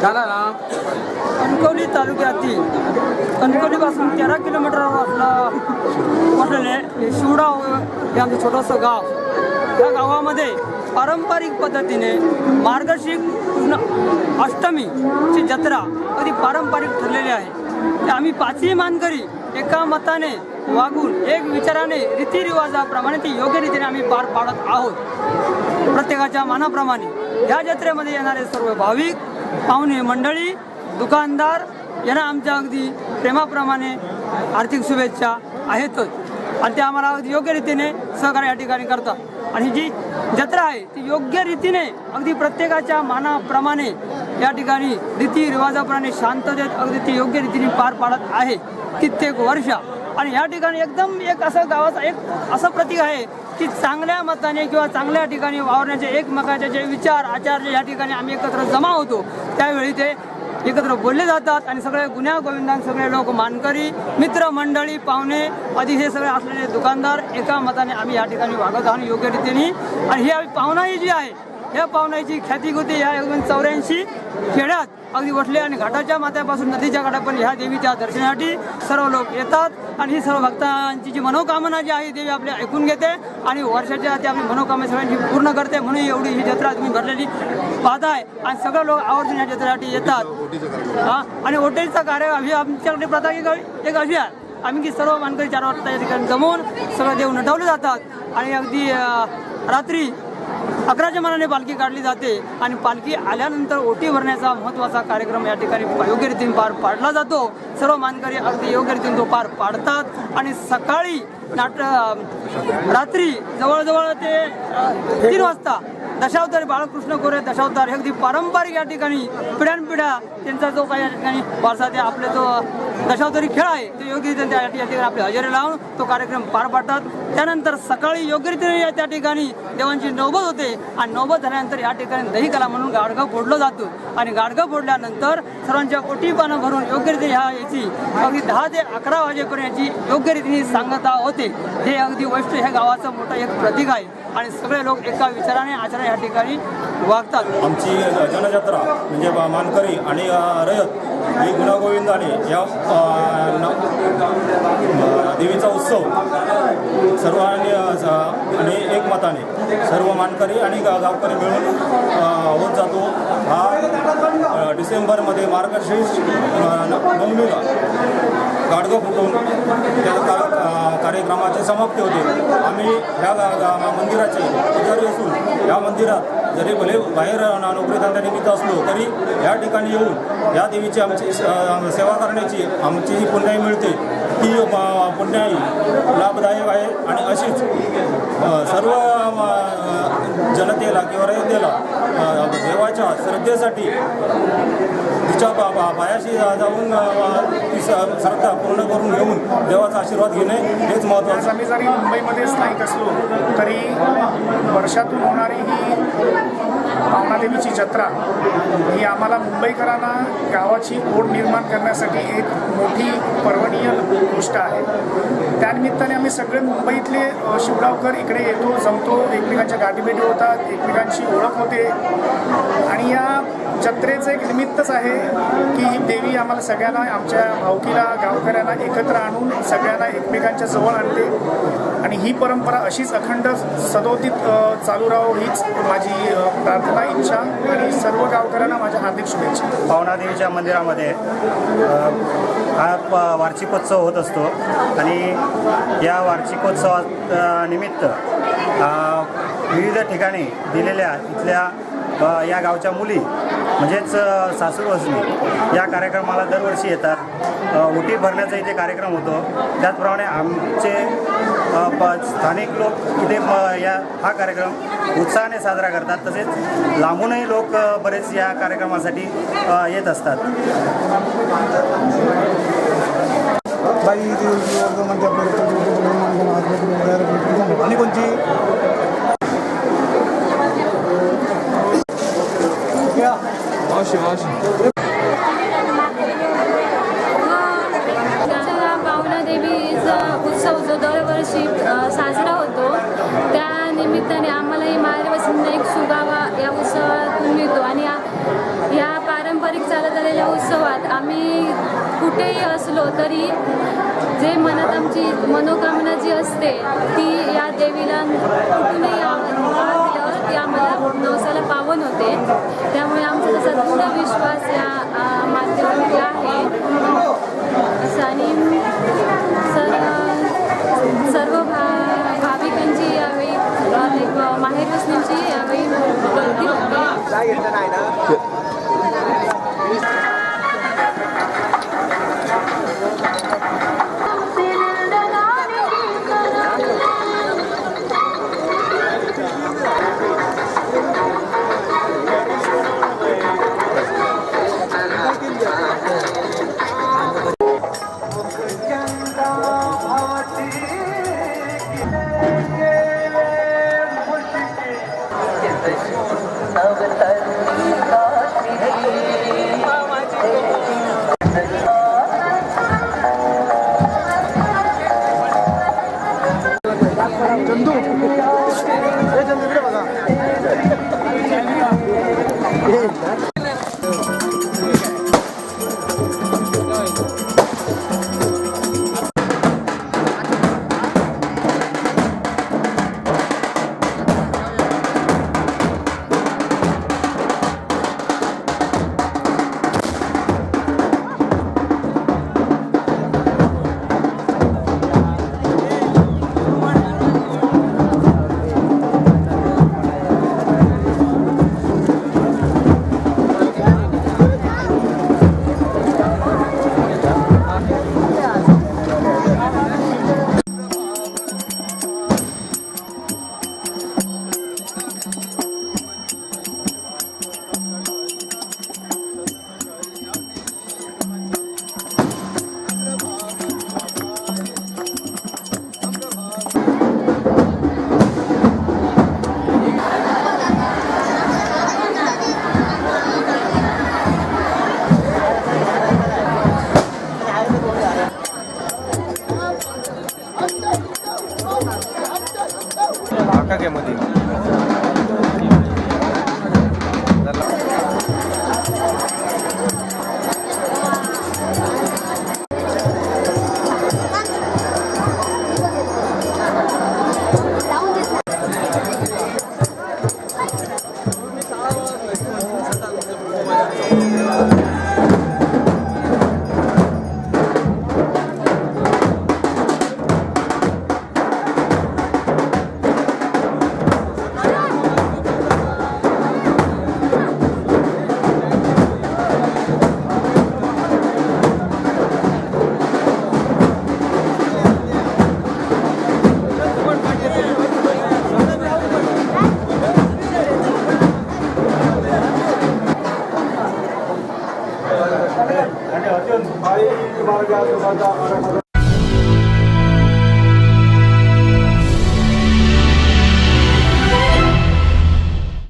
झाला ना. कणकवली तालुक्यातील कणकवलीपासून तेरा किलोमीटरवर आपलं म्हटलेले हे शिवडाव हे आमचं छोटंसं गाव. या गावामध्ये पारंपरिक पद्धतीने मार्गशीर्ष कृष्ण अष्टमीची जत्रा कधी पारंपरिक ठरलेली आहे. ते आम्ही पाचही मानकरी एका मताने वागून एक विचाराने रीतिरिवाजाप्रमाणे ती योग्य रीतीने आम्ही पार पाडत आहोत. प्रत्येकाच्या मानाप्रमाणे. या जत्रेमध्ये येणारे सर्व भाविक पाहुणे मंडळी दुकानदार यांना आमच्या अगदी प्रेमाप्रमाणे आर्थिक शुभेच्छा आहेतच. आणि ते आम्हाला अगदी योग्य रीतीने सहकार्य या ठिकाणी करतात. आणि जी जत्रा आहे ती योग्य रीतीने अगदी प्रत्येकाच्या मानाप्रमाणे या ठिकाणी रीतिरिवाजाप्रमाणे शांततेत अगदी ती योग्य रीतीने पार पाडत आहे. कित्येक वर्ष. आणि या ठिकाणी एकदम एक असं गावाचा एक असं प्रतीक आहे की चांगल्या मताने किंवा चांगल्या ठिकाणी वावरण्याचे एकमेकाचे जे विचार आचार जे या ठिकाणी आम्ही एकत्र जमा होतो त्यावेळी ते एकत्र बोलले जातात आणि सगळे गुन्ह्या गोविंदान सगळे लोक मानकरी मित्र मंडळी पाहुणे आधी हे सगळे असलेले दुकानदार एका मताने आम्ही या ठिकाणी वागत आहोत योग्य रीतीने. आणि ही पाहुणाही जी आहे या पाहुण्याची ख्याती होती या एकूण चौऱ्याऐंशी खेड्यात अगदी बसले आणि घाटाच्या माथ्यापासून नदीच्या घाटापर्यंत ह्या देवीच्या दर्शनासाठी सर्व लोक येतात. आणि ही सर्व भक्तांची जी मनोकामना जी आहे देवी आपल्या ऐकून घेते आणि वर्षाच्या ती आपली मनोकामना सगळ्यांची पूर्ण करते. म्हणून एवढी ही जत्रा तुम्ही भरलेली पाहताय. आणि सगळे लोक आवर्जून या जत्रेसाठी येतात. हा? आणि ओटेचा कार्य अभि आमच्याकडे प्रथा एक अशी आहे आम्ही की सर्व मानकरी चार वाजता या ठिकाणी जमवून सगळं देव नटवले जातात. आणि अगदी रात्री अकराच्या मनाने पालखी काढली जाते आणि पालखी आल्यानंतर ओटी भरण्याचा महत्त्वाचा कार्यक्रम या ठिकाणी योग्य रीतीने पार पाडला जातो. सर्व मानकरी अगदी योग्य रीतीने तो पार पाडतात आणि सकाळी नाट रात्री जवळजवळ ते तीन वाजता दशावतारी बाळकृष्ण गोरे दशावतार हे अगदी पारंपरिक या ठिकाणी पिढ्यानपिढ्या त्यांचा जो काही या ठिकाणी वारसा ते आपले जो दशावतारी खेळ आहे ते योग्य रीतीने त्या या ठिकाणी आपले हजेरी लावून तो कार्यक्रम पार पाडतात. त्यानंतर सकाळी योग्य रीतीने या त्या ठिकाणी देवांची नौबत होते आणि नौबत झाल्यानंतर या ठिकाणी दही कला म्हणून गाडगं फोडलं जातो. आणि गाडगं फोडल्यानंतर सर्वांच्या पोटी पानं भरून योग्य रीतीने ह्या याची अगदी दहा ते अकरा वाजेपर्यंत याची योग्य रीतीने सांगता होते. हे अगदी वैष्णव ह्या गावाचं मोठं एक प्रतीक आहे. आणि सगळे लोक एका विचाराने आचरण या ठिकाणी वागतात. आमची जनजात्रा म्हणजे मानकरी आणि रयत ही गुणागोविंदाने या देवीचा उत्सव सर्वांनी आणि एकमताने सर्व मानकरी आणि गावकरी मिळून होत जातो. हा डिसेंबरमध्ये मार्गशीर्ष नवमीला गाडगं फुटून कामाची कार्यक्रमाची समाप्ती होते. आम्ही ह्या गा- मंदिराचे पुजारी असून या मंदिरात जरी भले बाहेर ना- नोकरीधंद्यानिमित्त असलो तरी या ठिकाणी येऊन या देवीची आमची स- सेवा करण्याची आमची जी पुण्याई मिळते ती पुण्याई लाभदायक आहे. आणि अशीच सर्व जनतेला किंवा रयतेला देवाच्या श्रद्धेसाठी तिच्या बा बा- पायाशी जाऊन ती श्रद्धा पूर्ण करून घेऊन देवाचा आशीर्वाद घेणे हेच महत्त्वाचं. आम्ही जरी मुंबईमध्ये स्थायिक असलो तरी वर्षातून होणारी ही पावनादेवीची जत्रा ही आम्हाला मुंबईकरांना गावाची ओढ निर्माण करण्यासाठी एक मोठी पर्वणीय गोष्ट आहे. त्यानिमित्ताने आम्ही सगळे मुंबईतले शिवगावकर इकडे येतो जमतो एकमेकांच्या गाठीभेटी होतात. एकमेकांची ओळख होते. आणि या जत्रेचं एक निमित्तच आहे की ही देवी आम्हाला सगळ्यांना आमच्या भावकीला गावकऱ्यांना एकत्र आणून सगळ्यांना एकमेकांच्या जवळ आणते. आणि ही परंपरा अशीच अखंड सदोदित चालू राहो हीच माझी प्रार्थना इच्छा आणि सर्व गावकऱ्यांना माझ्या हार्दिक शुभेच्छा. पावणादेवीच्या मंदिरामध्ये हा प वार्षिकोत्सव होत असतो. आणि या वार्षिकोत्सवा निमित्त विविध ठिकाणी दिलेल्या इथल्या या गावच्या मुली म्हणजेच सासू वसनी या कार्यक्रमाला दरवर्षी येतात. उटी भरण्याचा इथे कार्यक्रम होतो. त्याचप्रमाणे आमचे प स्थानिक लोक इथे म- या हा कार्यक्रम उत्साहाने साजरा करतात. तसेच लांबूनही लोक बरेच या कार्यक्रमासाठी येत असतात. बाई म्हणजे आपल्याला. कुठेही असलो तरी जे मनात आमची मनोकामना जी असते ती या देवीला कुठूनही दिल्यावर ती आम्हाला नवसाला पावन होते. त्यामुळे आमचा तसा दृढ विश्वास या माध्यमामध्ये आहे. असं आणि सर सर्व भा भाविकांची यावेळी माहेर वसण्याची यावेळी गर्दी होते. ahora